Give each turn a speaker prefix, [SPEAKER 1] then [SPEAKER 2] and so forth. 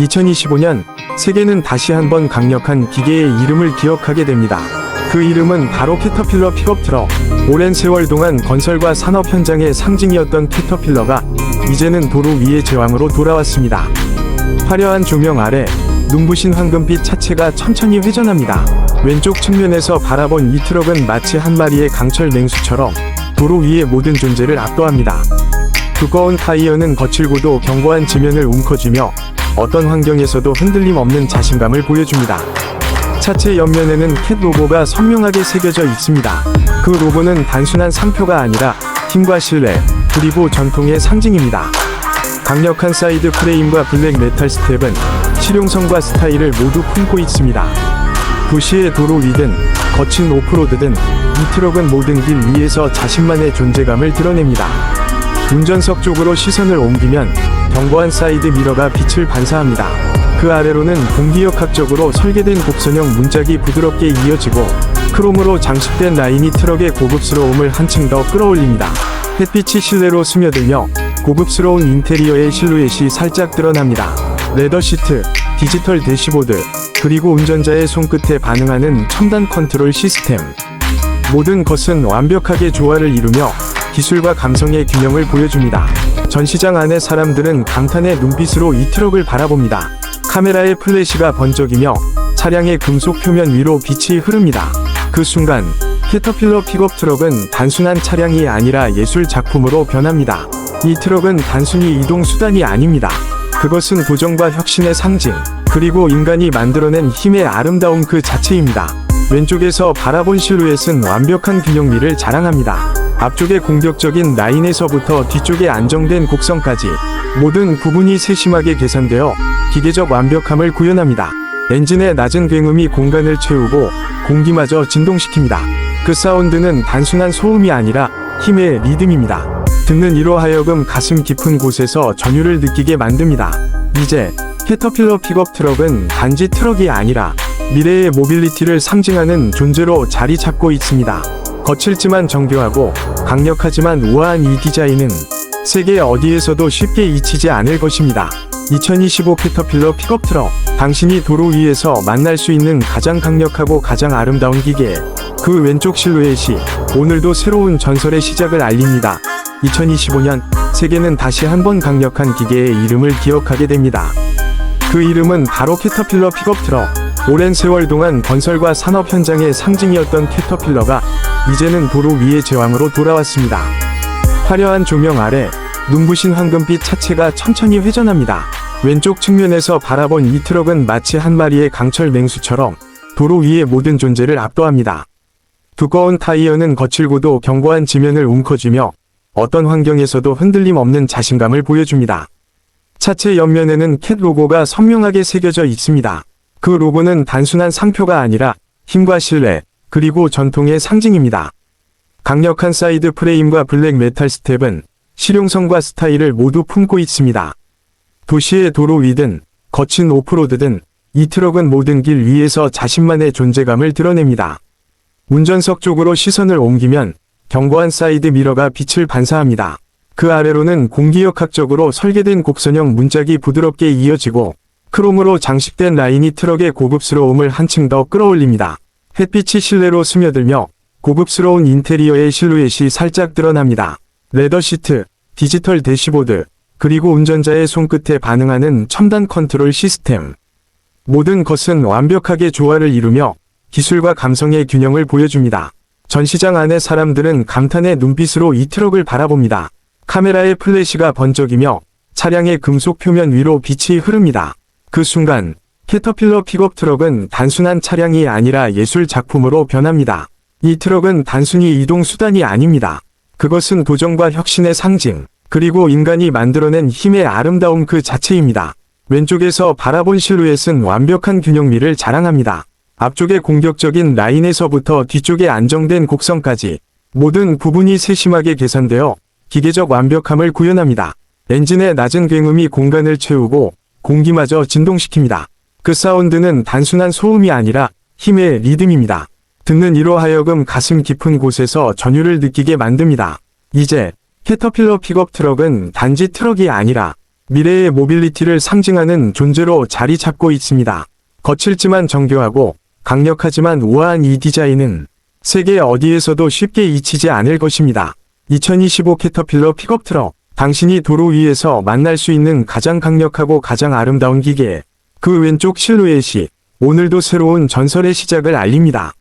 [SPEAKER 1] 2025년 세계는 다시 한번 강력한 기계의 이름을 기억하게 됩니다. 그 이름은 바로 캐터필러 픽업 트럭. 오랜 세월 동안 건설과 산업 현장의 상징이었던 캐터필러가 이제는 도로 위의 제왕으로 돌아왔습니다. 화려한 조명 아래 눈부신 황금빛 차체가 천천히 회전합니다. 왼쪽 측면에서 바라본 이 트럭은 마치 한 마리의 강철 맹수처럼 도로 위의 모든 존재를 압도합니다. 두꺼운 타이어는 거칠고도 견고한 지면을 움켜쥐며 어떤 환경에서도 흔들림 없는 자신감을 보여줍니다. 차체 옆면에는 캣 로고가 선명하게 새겨져 있습니다. 그 로고는 단순한 상표가 아니라 힘과 신뢰, 그리고 전통의 상징입니다. 강력한 사이드 프레임과 블랙 메탈 스텝은 실용성과 스타일을 모두 품고 있습니다. 도시의 도로 위든 거친 오프로드든 이 트럭은 모든 길 위에서 자신만의 존재감을 드러냅니다. 운전석 쪽으로 시선을 옮기면 견고한 사이드 미러가 빛을 반사합니다. 그 아래로는 공기역학적으로 설계된 곡선형 문짝이 부드럽게 이어지고 크롬으로 장식된 라인이 트럭의 고급스러움을 한층 더 끌어올립니다. 햇빛이 실내로 스며들며 고급스러운 인테리어의 실루엣이 살짝 드러납니다. 레더 시트, 디지털 대시보드, 그리고 운전자의 손끝에 반응하는 첨단 컨트롤 시스템. 모든 것은 완벽하게 조화를 이루며 기술과 감성의 균형을 보여줍니다. 전시장 안의 사람들은 감탄의 눈빛으로 이 트럭을 바라봅니다. 카메라의 플래시가 번쩍이며 차량의 금속 표면 위로 빛이 흐릅니다. 그 순간 캐터필러 픽업 트럭은 단순한 차량이 아니라 예술 작품으로 변합니다. 이 트럭은 단순히 이동 수단이 아닙니다. 그것은 고정과 혁신의 상징, 그리고 인간이 만들어낸 힘의 아름다움 그 자체입니다. 왼쪽에서 바라본 실루엣은 완벽한 균형미를 자랑합니다. 앞쪽의 공격적인 라인에서부터 뒤쪽의 안정된 곡선까지 모든 부분이 세심하게 계산되어 기계적 완벽함을 구현합니다. 엔진의 낮은 굉음이 공간을 채우고 공기마저 진동시킵니다. 그 사운드는 단순한 소음이 아니라 힘의 리듬입니다. 듣는 이로 하여금 가슴 깊은 곳에서 전율을 느끼게 만듭니다. 이제 캐터필러 픽업 트럭은 단지 트럭이 아니라 미래의 모빌리티를 상징하는 존재로 자리 잡고 있습니다. 거칠지만 정교하고 강력하지만 우아한 이 디자인은 세계 어디에서도 쉽게 잊히지 않을 것입니다. 2025 캐터필러 픽업 트럭. 당신이 도로 위에서 만날 수 있는 가장 강력하고 가장 아름다운 기계. 그 왼쪽 실루엣이 오늘도 새로운 전설의 시작을 알립니다. 2025년 세계는 다시 한 번 강력한 기계의 이름을 기억하게 됩니다. 그 이름은 바로 캐터필러 픽업 트럭. 오랜 세월 동안 건설과 산업 현장의 상징이었던 캐터필러가 이제는 도로 위의 제왕으로 돌아왔습니다. 화려한 조명 아래 눈부신 황금빛 차체가 천천히 회전합니다. 왼쪽 측면에서 바라본 이 트럭은 마치 한 마리의 강철 맹수처럼 도로 위의 모든 존재를 압도합니다. 두꺼운 타이어는 거칠고도 견고한 지면을 움켜쥐며 어떤 환경에서도 흔들림 없는 자신감을 보여줍니다. 차체 옆면에는 캣 로고가 선명하게 새겨져 있습니다. 그 로고는 단순한 상표가 아니라 힘과 신뢰, 그리고 전통의 상징입니다. 강력한 사이드 프레임과 블랙 메탈 스텝은 실용성과 스타일을 모두 품고 있습니다. 도시의 도로 위든 거친 오프로드든 이 트럭은 모든 길 위에서 자신만의 존재감을 드러냅니다. 운전석 쪽으로 시선을 옮기면 견고한 사이드 미러가 빛을 반사합니다. 그 아래로는 공기역학적으로 설계된 곡선형 문짝이 부드럽게 이어지고 크롬으로 장식된 라인이 트럭의 고급스러움을 한층 더 끌어올립니다. 햇빛이 실내로 스며들며 고급스러운 인테리어의 실루엣이 살짝 드러납니다. 레더 시트, 디지털 대시보드, 그리고 운전자의 손끝에 반응하는 첨단 컨트롤 시스템. 모든 것은 완벽하게 조화를 이루며 기술과 감성의 균형을 보여줍니다. 전시장 안의 사람들은 감탄의 눈빛으로 이 트럭을 바라봅니다. 카메라의 플래시가 번쩍이며 차량의 금속 표면 위로 빛이 흐릅니다. 그 순간 캐터필러 픽업 트럭은 단순한 차량이 아니라 예술 작품으로 변합니다. 이 트럭은 단순히 이동 수단이 아닙니다. 그것은 도전과 혁신의 상징, 그리고 인간이 만들어낸 힘의 아름다움 그 자체입니다. 왼쪽에서 바라본 실루엣은 완벽한 균형미를 자랑합니다. 앞쪽의 공격적인 라인에서부터 뒤쪽의 안정된 곡선까지 모든 부분이 세심하게 계산되어 기계적 완벽함을 구현합니다. 엔진의 낮은 굉음이 공간을 채우고 공기마저 진동시킵니다. 그 사운드는 단순한 소음이 아니라 힘의 리듬입니다. 듣는 이로 하여금 가슴 깊은 곳에서 전율을 느끼게 만듭니다. 이제 캐터필러 픽업 트럭은 단지 트럭이 아니라 미래의 모빌리티를 상징하는 존재로 자리 잡고 있습니다. 거칠지만 정교하고 강력하지만 우아한 이 디자인은 세계 어디에서도 쉽게 잊히지 않을 것입니다. 2025 캐터필러 픽업 트럭. 당신이 도로 위에서 만날 수 있는 가장 강력하고 가장 아름다운 기계. 그 왼쪽 실루엣이 오늘도 새로운 전설의 시작을 알립니다.